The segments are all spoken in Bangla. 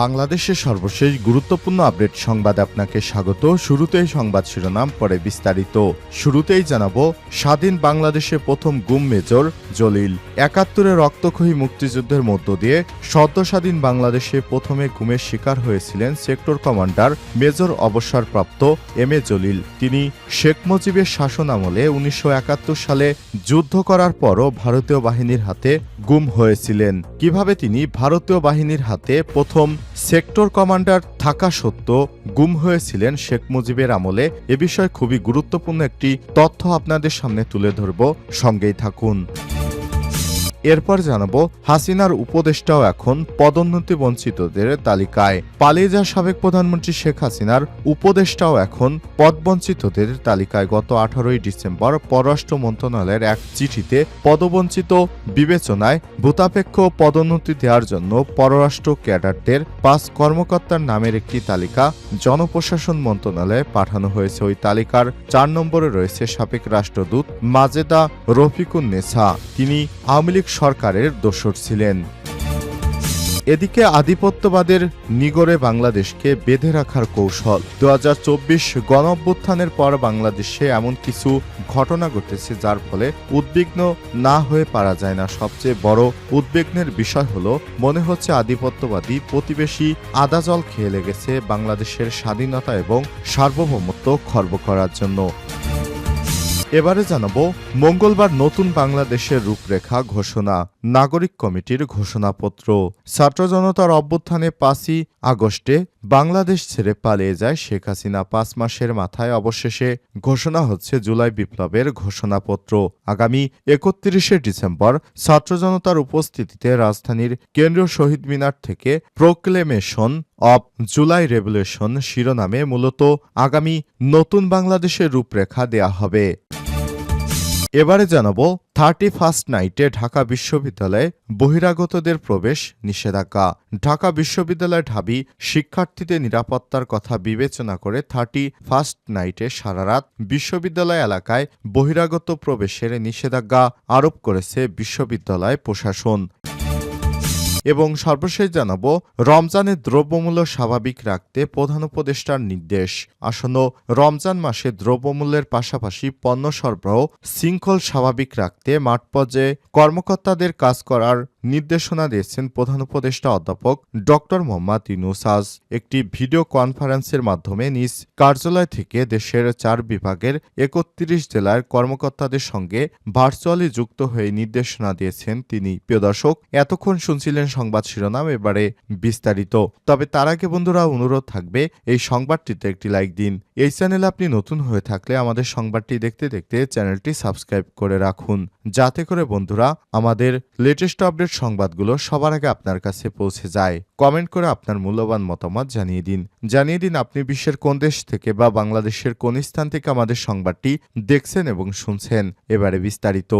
বাংলাদেশের সর্বশেষ গুরুত্বপূর্ণ আপডেট সংবাদ আপনাকে স্বাগত। শুরুতেই সংবাদ শিরোনাম, পরে বিস্তারিত। শুরুতেই জানাব, স্বাধীন বাংলাদেশে প্রথম গুম মেজর জলিল। একাত্তরে রক্তক্ষয়ী মুক্তিযুদ্ধের মধ্য দিয়ে সদ্য স্বাধীন বাংলাদেশে প্রথমে গুমের শিকার হয়েছিলেন সেক্টর কমান্ডার মেজর অবসরপ্রাপ্ত এম এ জলিল। তিনি শেখ মুজিবের শাসন আমলে উনিশশো একাত্তর সালে যুদ্ধ করার পরও ভারতীয় বাহিনীর হাতে গুম হয়েছিলেন। কীভাবে তিনি ভারতীয় বাহিনীর হাতে প্রথম সেক্টর কমান্ডার থাকা সত্ত্বেও গুম হয়েছিলেন শেখ মুজিবের আমলে। এ বিষয়ে খুবই গুরুত্বপূর্ণ একটি তথ্য আপনাদের সামনে তুলে ধরব। সঙ্গেই থাকুন। এরপর জানাব, হাসিনার উপদেষ্টাও এখন পদোন্নতি বঞ্চিতদের তালিকায়। পালিয়ে যাওয়া সাবেক প্রধানমন্ত্রী শেখ হাসিনার উপদেষ্টাও এখন পদবঞ্চিতদের তালিকায়। গত আঠারোই ডিসেম্বর পররাষ্ট্র মন্ত্রণালয়ের এক চিঠিতে পদবঞ্চিত বিবেচনায় ভূতাপেক্ষ পদোন্নতি দেওয়ার জন্য পররাষ্ট্র ক্যাডারদের পাঁচ কর্মকর্তার নামের একটি তালিকা জনপ্রশাসন মন্ত্রণালয়ে পাঠানো হয়েছে। ওই তালিকার চার নম্বরে রয়েছে সাবেক রাষ্ট্রদূত মাজেদা রফিকুন নেসা তিনি আওয়ামী লীগ সরকারের দোসর ছিলেন। এদিকে আধিপত্যবাদের নিগড়ে বাংলাদেশকে বেঁধে রাখার কৌশল। দু হাজার চব্বিশ গণ অভ্যুত্থানের পর বাংলাদেশে এমন কিছু ঘটনা ঘটেছে যার ফলে উদ্বিগ্ন না হয়ে পারা যায় না। সবচেয়ে বড় উদ্বিগ্নের বিষয় হলো, মনে হচ্ছে আধিপত্যবাদী প্রতিবেশী আদা জল খেয়ে লেগেছে বাংলাদেশের স্বাধীনতা এবং সার্বভৌমত্ব খর্ব করার জন্য। এবারে জানাব মঙ্গলবার নতুন বাংলাদেশের রূপরেখা ঘোষণা, নাগরিক কমিটির ঘোষণাপত্র। ছাত্র জনতার অভ্যুত্থানে পাঁচই আগস্টে বাংলাদেশ ছেড়ে পালিয়ে যায় শেখ হাসিনা। পাঁচ মাসের মাথায় অবশেষে ঘোষণা হচ্ছে জুলাই বিপ্লবের ঘোষণাপত্র। আগামী একত্রিশে ডিসেম্বর ছাত্র জনতার উপস্থিতিতে রাজধানীর কেন্দ্রীয় শহীদ মিনার থেকে প্রোক্লেমেশন অব জুলাই রেভলিউশন শিরোনামে মূলত আগামী নতুন বাংলাদেশের রূপরেখা দেয়া হবে। এবারে জানাব থার্টি ফার্স্ট নাইটে ঢাকা বিশ্ববিদ্যালয়ে বহিরাগতদের প্রবেশ নিষেধাজ্ঞা। ঢাকা বিশ্ববিদ্যালয় ঢাবি শিক্ষার্থীদের নিরাপত্তার কথা বিবেচনা করে থার্টি ফার্স্ট নাইটে সারারাত বিশ্ববিদ্যালয় এলাকায় বহিরাগত প্রবেশের নিষেধাজ্ঞা আরোপ করেছে বিশ্ববিদ্যালয় প্রশাসন। এবং সর্বশেষ জানাব, রমজানের দ্রব্যমূল্য স্বাভাবিক রাখতে প্রধান উপদেষ্টার নির্দেশ। আসন্ন রমজান মাসে দ্রব্যমূল্যের পাশাপাশি পণ্য সরবরাহ শৃঙ্খল স্বাভাবিক রাখতে মাঠ পর্যায়ে কর্মকর্তাদের কাজ করার নির্দেশনা দিয়েছেন প্রধান উপদেষ্টা অধ্যাপক ডক্টর মোহাম্মদ ইনুসাজ একটি ভিডিও কনফারেন্সের মাধ্যমে নিজ কার্যালয় থেকে দেশের চার বিভাগের একত্রিশ জেলার কর্মকর্তাদের সঙ্গে ভার্চুয়ালি যুক্ত হয়ে নির্দেশনা দিয়েছেন তিনি। প্রিয় দর্শক, এতক্ষণ শুনছিলেন সংবাদ শিরোনাম, এবারে বিস্তারিত। তবে তার আগে বন্ধুরা, অনুরোধ থাকবে, এই সংবাদটিতে একটি লাইক দিন। এই চ্যানেলে আপনি নতুন হয়ে থাকলে আমাদের সংবাদটি দেখতে দেখতে চ্যানেলটি সাবস্ক্রাইব করে রাখুন। যাতে করে বন্ধুরা, আমাদের লেটেস্ট আপডেট সংবাদগুলো সবার আগে আপনার কাছে পৌঁছে যায়। কমেন্ট করে আপনার মূল্যবান মতামত জানিয়ে দিন। জানিয়ে দিন আপনি বিশ্বের কোন দেশ থেকে বা বাংলাদেশের কোন স্থান থেকে আমাদের সংবাদটি দেখছেন এবং শুনছেন। এবারে বিস্তারিত।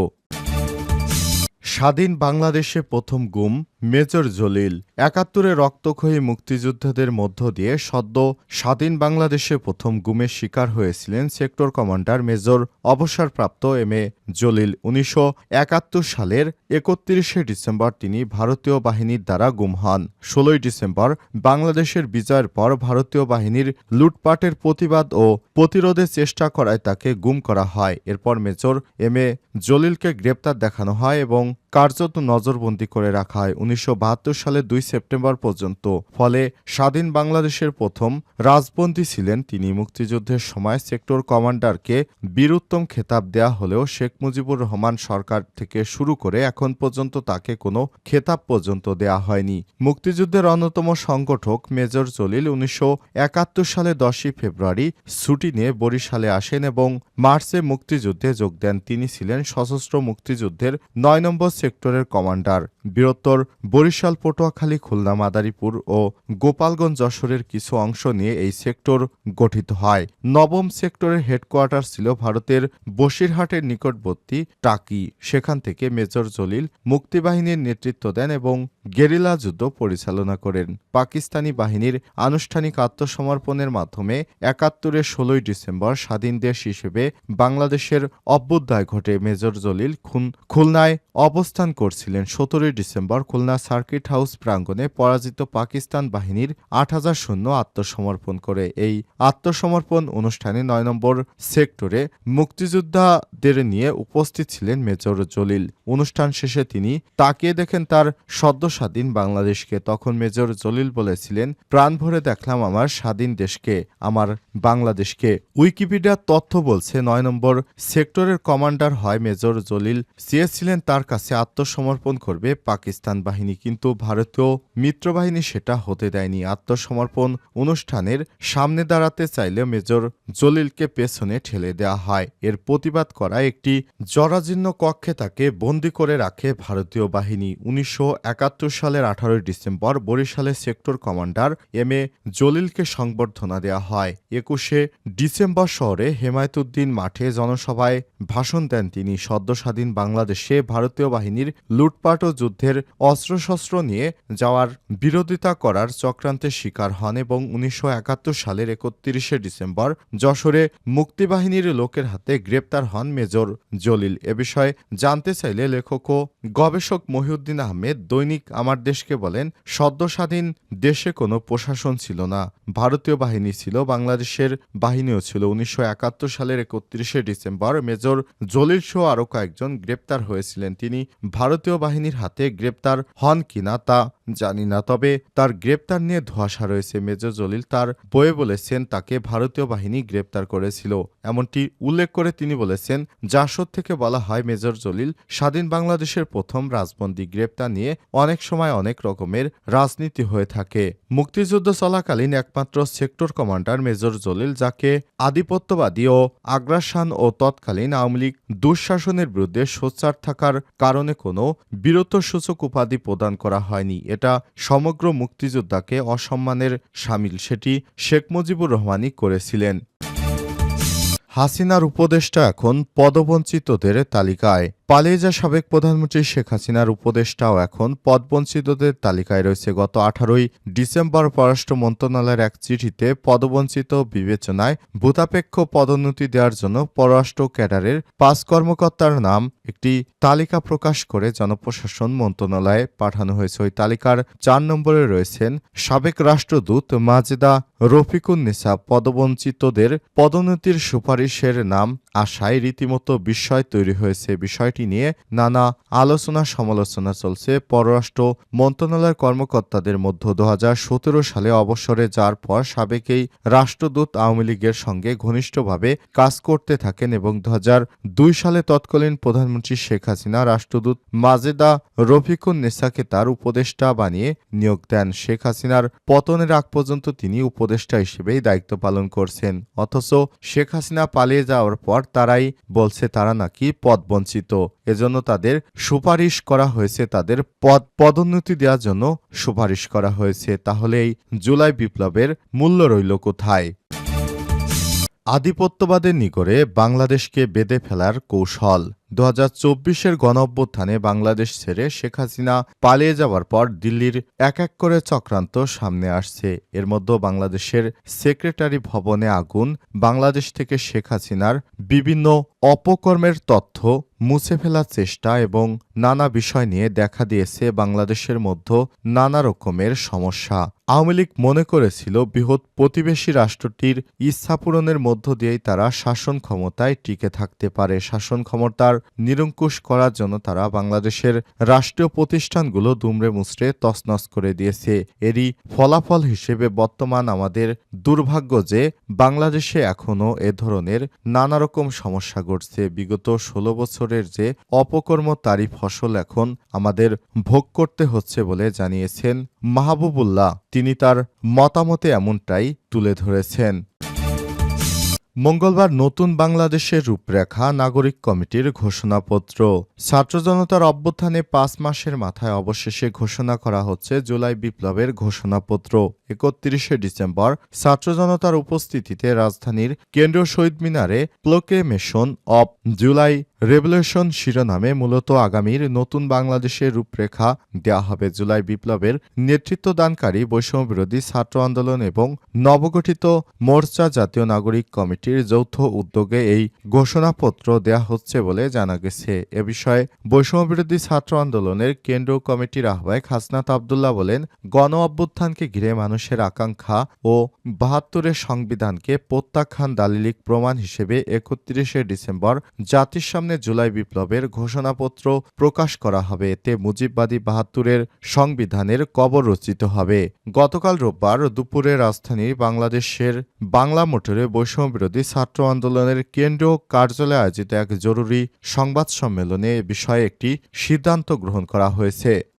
স্বাধীন বাংলাদেশে প্রথম গুম মেজর জলিল একাত্তরে রক্তক্ষয়ী মুক্তিযোদ্ধাদের মধ্য দিয়ে সদ্য স্বাধীন বাংলাদেশে প্রথম গুমের শিকার হয়েছিলেন সেক্টর কমান্ডার মেজর অবসরপ্রাপ্ত এম এ জলিল। উনিশশো একাত্তর সালের একত্রিশে ডিসেম্বর তিনি ভারতীয় বাহিনীর দ্বারা গুম হন। ষোলোই ডিসেম্বর বাংলাদেশের বিজয়ের পর ভারতীয় বাহিনীর লুটপাটের প্রতিবাদ ও প্রতিরোধের চেষ্টা করায় তাকে গুম করা হয়। এরপর মেজর এম এ জলিলকে গ্রেপ্তার দেখানো হয় এবং কার্যত নজরবন্দি করে রাখা হয়। উনিশশো বাহাত্তর সালে দুই সেপ্টেম্বর পর্যন্ত। ফলে স্বাধীন বাংলাদেশের প্রথম রাজবন্দী ছিলেন তিনি। মুক্তিযুদ্ধের সময় সেক্টর কমান্ডারকে বীরুত্তম খেতাব দেয়া হলেও শেখ মুজিবুর রহমান সরকার থেকে শুরু করে এখন পর্যন্ত তাকে কোনো খেতাব পর্যন্ত দেয়া হয়নি। মুক্তিযুদ্ধের অন্যতম সংগঠক মেজর জলিল উনিশশো একাত্তর সালে দশই ফেব্রুয়ারি ছুটি নিয়ে বরিশালে আসেন এবং মার্চে মুক্তিযুদ্ধে যোগ দেন। তিনি ছিলেন সশস্ত্র মুক্তিযুদ্ধের নয় নম্বর সেক্টরের কমান্ডার। বৃহত্তর বরিশাল, পটুয়াখালী, খুলনা, মাদারীপুর ও গোপালগঞ্জ, যশোরের কিছু অংশ নিয়ে এই সেক্টর গঠিত হয়। নবম সেক্টরের হেডকোয়ার্টার ছিল ভারতের বসিরহাটের নিকটবর্তী টাকি। সেখান থেকে মেজর জলিল মুক্তিবাহিনীর নেতৃত্ব দেন এবং গেরিলা যুদ্ধ পরিচালনা করেন। পাকিস্তানি বাহিনীর আনুষ্ঠানিক আত্মসমর্পণের মাধ্যমে একাত্তরের ষোলোই ডিসেম্বর স্বাধীন দেশ হিসেবে বাংলাদেশের অভ্যুদয় ঘটে। মেজর জলিল খুন খুলনায় অবস্থিত অবস্থান করছিলেন সতেরোই ডিসেম্বর খুলনা সার্কিট হাউস প্রাঙ্গণে পরাজিত পাকিস্তান বাহিনীর আট হাজার সৈন্য আত্মসমর্পণ করে। এই আত্মসমর্পণ অনুষ্ঠানে নয় নম্বর সেক্টরে মুক্তিযোদ্ধাদের নিয়ে উপস্থিত ছিলেন মেজর জলিল। অনুষ্ঠান শেষে তিনি তাকিয়ে দেখেন তার সদ্য স্বাধীন বাংলাদেশকে। তখন মেজর জলিল বলেছিলেন, প্রাণ ভরে দেখলাম আমার স্বাধীন দেশকে, আমার বাংলাদেশকে। উইকিপিডিয়ার তথ্য বলছে, নয় নম্বর সেক্টরের কমান্ডার হয় মেজর জলিল। চেয়েছিলেন তার কাছে আত্মসমর্পণ করবে পাকিস্তান বাহিনী, কিন্তু ভারতীয় মিত্রবাহিনী সেটা হতে দেয়নি। আত্মসমর্পণ অনুষ্ঠানের সামনে দাঁড়াতে চাইলে মেজর জলিলকে পেছনে ঠেলে দেওয়া হয়। এর প্রতিবাদ করা একটি জরাজীর্ণ কক্ষে তাকে বন্দি করে রাখে ভারতীয় বাহিনী। উনিশশো একাত্তর সালের আঠারোই ডিসেম্বর বরিশালে সেক্টর কমান্ডার এম এ জলিলকে সংবর্ধনা দেওয়া হয়। একুশে ডিসেম্বর শহরে হেমায়তুদ্দিন মাঠে জনসভায় ভাষণ দেন তিনি। সদ্য স্বাধীন বাংলাদেশে ভারতীয় বাহিনীর লুটপাট ও যুদ্ধের অস্ত্রশস্ত্র নিয়ে যাওয়ার বিরোধিতা করার চক্রান্তের শিকার হন এবং উনিশশো একাত্তর সালের একত্রিশে ডিসেম্বর যশোরে মুক্তিবাহিনীর লোকের হাতে গ্রেপ্তার হন মেজর জলিল। এ বিষয়ে জানতে চাইলে লেখক ও গবেষক মহিউদ্দিন আহমেদ দৈনিক আমার দেশকে বলেন সদ্য স্বাধীন দেশে কোনো প্রশাসন ছিল না, ভারতীয় বাহিনী ছিল, বাংলাদেশের বাহিনীও ছিল। উনিশশো একাত্তর সালের একত্রিশে ডিসেম্বর মেজর জলিল সহ আরও কয়েকজন গ্রেপ্তার হয়েছিলেন। তিনি ভারতীয় বাহিনীর হাতে গ্রেপ্তার হন কিনা তা জানি না, তবে তার গ্রেপ্তার নিয়ে ধোঁয়াশা রয়েছে মেজর জলিল। তার বইয়ে বলেছেন তাকে ভারতীয় বাহিনী গ্রেপ্তার করেছিল। এমনটি উল্লেখ করে তিনি বলেছেন জাসদ থেকে বলা হয় মেজর জলিল স্বাধীন বাংলাদেশের প্রথম রাজবন্দী গ্রেপ্তার নিয়ে অনেক সময় অনেক রকমের রাজনীতি হয়ে থাকে। মুক্তিযুদ্ধ চলাকালীন একমাত্র সেক্টর কমান্ডার মেজর জলিল, যাকে আধিপত্যবাদী ও আগ্রাসান ও তৎকালীন আওয়ামী লীগ দুঃশাসনের বিরুদ্ধে সোচ্চার থাকার কারণে কোনো বীরত্বসূচক উপাধি প্রদান করা হয়নি। এটা সমগ্র মুক্তিযোদ্ধাকে অসম্মানের সামিল, সেটি শেখ মুজিবুর রহমানই করেছিলেন। হাসিনার উপদেষ্টা এখন পদবঞ্চিতদের তালিকায়। পালিয়ে যা সাবেক প্রধানমন্ত্রী শেখ হাসিনার উপদেষ্টাও এখন। পদবঞ্চিতদের তালিকায় রয়েছে গত আঠারোই ডিসেম্বর পররাষ্ট্র মন্ত্রণালয়ের এক চিঠিতে পদবঞ্চিত বিবেচনায় ভূতাপেক্ষ পদোন্নতি দেওয়ার জন্য পররাষ্ট্র ক্যাডারের পাঁচ কর্মকর্তার নাম একটি তালিকা প্রকাশ করে জনপ্রশাসন মন্ত্রণালয়ে পাঠানো হয়েছে। ওই তালিকার চার নম্বরে রয়েছেন সাবেক রাষ্ট্রদূত মাজেদা রফিকুন্নেসা পদবঞ্চিতদের পদোন্নতির সুপারিশের নাম আশায় রীতিমতো বিস্ময় তৈরি হয়েছে। বিষয়টি নিয়ে নানা আলোচনা সমালোচনা চলছে পররাষ্ট্র মন্ত্রণালয়ের কর্মকর্তাদের মধ্যে দু হাজার সতেরো সালে অবসরে যাওয়ার পর সাবেক এই রাষ্ট্রদূত আওয়ামী লীগের সঙ্গে ঘনিষ্ঠভাবে কাজ করতে থাকেন এবং দু হাজার দুই সালে তৎকালীন প্রধানমন্ত্রী শেখ হাসিনা রাষ্ট্রদূত মাজেদা রফিকুন নেসাকে তার উপদেষ্টা বানিয়ে নিয়োগ দেন। শেখ হাসিনার পতনের আগ পর্যন্ত তিনি উপদেষ্টা হিসেবেই দায়িত্ব পালন করছেন। অথচ শেখ হাসিনা পালিয়ে যাওয়ার পর তারাই বলছে তারা নাকি পদবঞ্চিত এজন্য তাদের সুপারিশ করা হয়েছে, তাদের পদ পদোন্নতি দেওয়ার জন্য সুপারিশ করা হয়েছে। তাহলে এই জুলাই বিপ্লবের মূল্য রইল কোথায়? আধিপত্যবাদের নিকরে বাংলাদেশকে বেঁধে ফেলার কৌশল। দু হাজার চব্বিশের গণ অভ্যুত্থানে বাংলাদেশ ছেড়ে শেখ হাসিনা পালিয়ে যাওয়ার পর দিল্লির এক এক করে চক্রান্ত সামনে আসছে। এর মধ্যে বাংলাদেশের সেক্রেটারি ভবনে আগুন, বাংলাদেশ থেকে শেখ হাসিনার বিভিন্ন অপকর্মের তথ্য মুছে ফেলার চেষ্টা এবং নানা বিষয় নিয়ে দেখা দিয়েছে বাংলাদেশের মধ্যে নানা রকমের সমস্যা। আওয়ামী লীগ মনে করেছিল বৃহৎ প্রতিবেশী রাষ্ট্রটির ইচ্ছা পূরণের মধ্য দিয়েই তারা শাসন ক্ষমতায় টিকে থাকতে পারে। শাসন ক্ষমতার নিরঙ্কুশ করার জন্য তারা বাংলাদেশের রাষ্ট্রীয় প্রতিষ্ঠানগুলো দুমড়ে মুচড়ে তছনছ করে দিয়েছে। এরই ফলাফল হিসেবে বর্তমান আমাদের দুর্ভাগ্য যে বাংলাদেশে এখনও এ ধরনের নানা রকম সমস্যা ঘটছে। বিগত ষোলো বছরের যে অপকর্ম তারই ফসল এখন আমাদের ভোগ করতে হচ্ছে বলে জানিয়েছেন মাহবুবুল্লাহ। তিনি তার মতামতে এমনটাই তুলে ধরেছেন। মঙ্গলবার নতুন বাংলাদেশের রূপরেখা নাগরিক কমিটির ঘোষণাপত্র। ছাত্র জনতার অভ্যুত্থানে পাঁচ মাসের মাথায় অবশেষে ঘোষণা করা হচ্ছে জুলাই বিপ্লবের ঘোষণাপত্র। একত্রিশে ডিসেম্বর ছাত্র জনতার উপস্থিতিতে রাজধানীর কেন্দ্রীয় শহীদ মিনারে প্লোকেমেশন অব জুলাই রেভলিউশন শিরোনামে মূলত আগামীর নতুন বাংলাদেশের রূপরেখা দেওয়া হবে জুলাই বিপ্লবের নেতৃত্বদানকারী বৈষম্যবিরোধী ছাত্র আন্দোলন এবং নবগঠিত মোর্চা জাতীয় নাগরিক কমিটির যৌথ উদ্যোগে এই ঘোষণাপত্র দেয়া হচ্ছে বলে জানা গেছে। এ বিষয়ে বৈষম্যবিরোধী ছাত্র আন্দোলনের কেন্দ্রীয় কমিটির আহ্বায়ক হাসনাত আবদুল্লাহ বলেন, গণ অভ্যুত্থানকে ঘিরে মানুষের আকাঙ্ক্ষা ও বাহাত্তরের সংবিধানকে প্রত্যাখ্যান দালিলিক প্রমাণ হিসেবে একত্রিশে ডিসেম্বর জাতির সামনে জুলাই বিপ্লবের ঘোষণাপত্র প্রকাশ করা হবে। এতে মুজিববাদী বাহাত্তরের সংবিধানের কবর রচিত হবে। গতকাল রোববার দুপুরে রাজধানী বাংলাদেশের বাংলা মোটরে বৈষম্যবিরোধী ছাত্র আন্দোলনের কেন্দ্রীয় কার্যালয়ে আয়োজিত এক জরুরি সংবাদ সম্মেলনে এ বিষয়ে একটি সিদ্ধান্ত গ্রহণ করা হয়েছে।